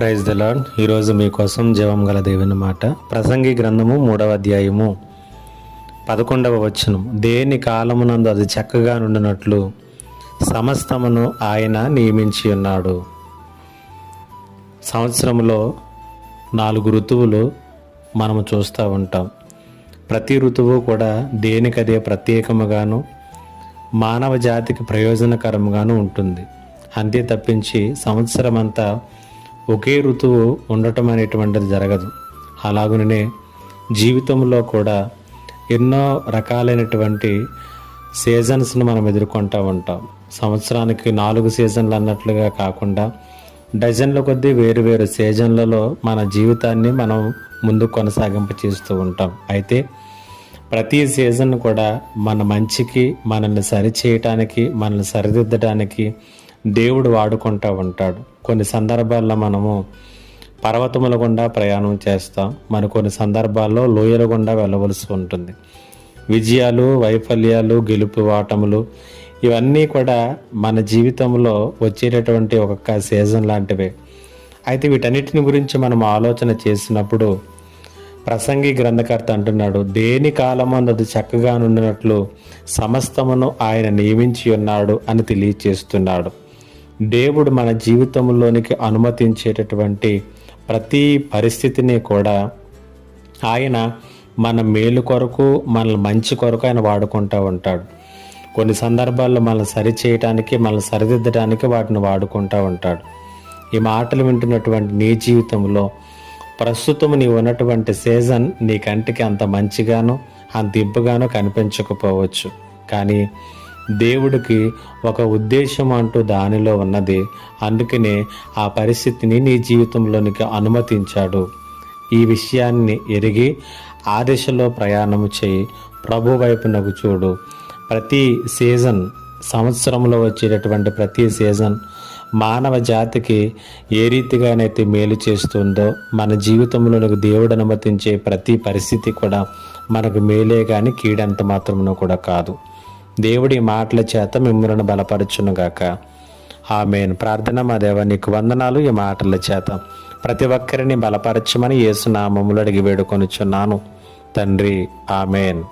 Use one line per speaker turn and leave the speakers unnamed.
Praise the lord ఈరోజు మీకోసం జీవం గల దేవుని మాట. ప్రసంగి గ్రంథము మూడవ అధ్యాయము పదకొండవ వచనం. దేని కాలమునందు అది చక్కగా నుండినట్లు సమస్తమును ఆయన నియమించి ఉన్నాడు. సంవత్సరంలో నాలుగు ఋతువులు మనము చూస్తూ ఉంటాం. ప్రతి ఋతువు కూడా దేనికదే ప్రత్యేకముగాను మానవ జాతికి ప్రయోజనకరంగాను ఉంటుంది. అంతే తప్పించి సంవత్సరం అంతా ఒకే ఋతువు ఉండటం అనేటువంటిది జరగదు. అలాగుననే జీవితంలో కూడా ఎన్నో రకాలైనటువంటి సీజన్స్ను మనం ఎదుర్కొంటూ ఉంటాం. సంవత్సరానికి నాలుగు సీజన్లు అన్నట్లుగా కాకుండా డజన్ల కొద్దీ వేరు వేరు సీజన్లలో మన జీవితాన్ని మనం ముందు కొనసాగింప చేస్తూ ఉంటాం. అయితే ప్రతి సీజన్ కూడా మన మంచికి మనల్ని సరిచేయటానికి మనల్ని సరిదిద్దడానికి దేవుడు వాడుకుంటూ ఉంటాడు. కొన్ని సందర్భాల్లో మనము పర్వతముల గుండా ప్రయాణం చేస్తాం. మన కొన్ని సందర్భాల్లో లోయల గుండా వెళ్ళవలసి ఉంటుంది. విజయాలు వైఫల్యాలు గెలుపు వాటములు ఇవన్నీ కూడా మన జీవితంలో వచ్చేటటువంటి ఒక సీజన్ లాంటివే. అయితే వీటన్నిటిని గురించి మనం ఆలోచన చేసినప్పుడు ప్రసంగి గ్రంథకర్త అంటున్నాడు దేని కాలమందు అది చక్కగా నుండినట్లు సమస్తమును ఆయన నియమించి ఉన్నాడు అని తెలియచేస్తున్నాడు. దేవుడు మన జీవితంలోనికి అనుమతించేటటువంటి ప్రతి పరిస్థితిని కూడా ఆయన మన మేలు కొరకు మన మంచి కొరకు ఆయన వాడుకుంటూ ఉంటాడు. కొన్ని సందర్భాల్లో మనల్ని సరి చేయటానికి మనల్ని సరిదిద్దడానికి వాటిని వాడుకుంటూ ఉంటాడు. ఈ మాటలు వింటున్నటువంటి నీ జీవితంలో ప్రస్తుతం నీవు ఉన్నటువంటి సీజన్ నీ కంటికి అంత మంచిగాను అంత ఇంపుగాను కనిపించకపోవచ్చు. కానీ దేవుడికి ఒక ఉద్దేశం అంటూ దానిలో ఉన్నది. అందుకనే ఆ పరిస్థితిని నీ జీవితంలోనికి అనుమతించాడు. ఈ విషయాన్ని ఎరిగి ఆ దిశలో ప్రయాణం చేయి. ప్రభు వైపునకు చూడు. ప్రతి సీజన్ సంవత్సరంలో వచ్చేటటువంటి ప్రతి సీజన్ మానవ జాతికి ఏ రీతిగానైతే మేలు చేస్తుందో మన జీవితంలోనికి దేవుడు అనుమతించే ప్రతి పరిస్థితి కూడా మనకు మేలే కానీ కీడంత మాత్రమును కూడా కాదు. దేవుడి మాటల చేత మిమ్మల్ని బలపరచునుగాక. ఆమెన్. ప్రార్థన మా దేవ నీకు వందనాలు ఈ మాటల చేత. ప్రతి ఒక్కరిని బలపరచమని యేసునామములు అడిగి వేడుకొనుచున్నాను. తండ్రి ఆమెన్.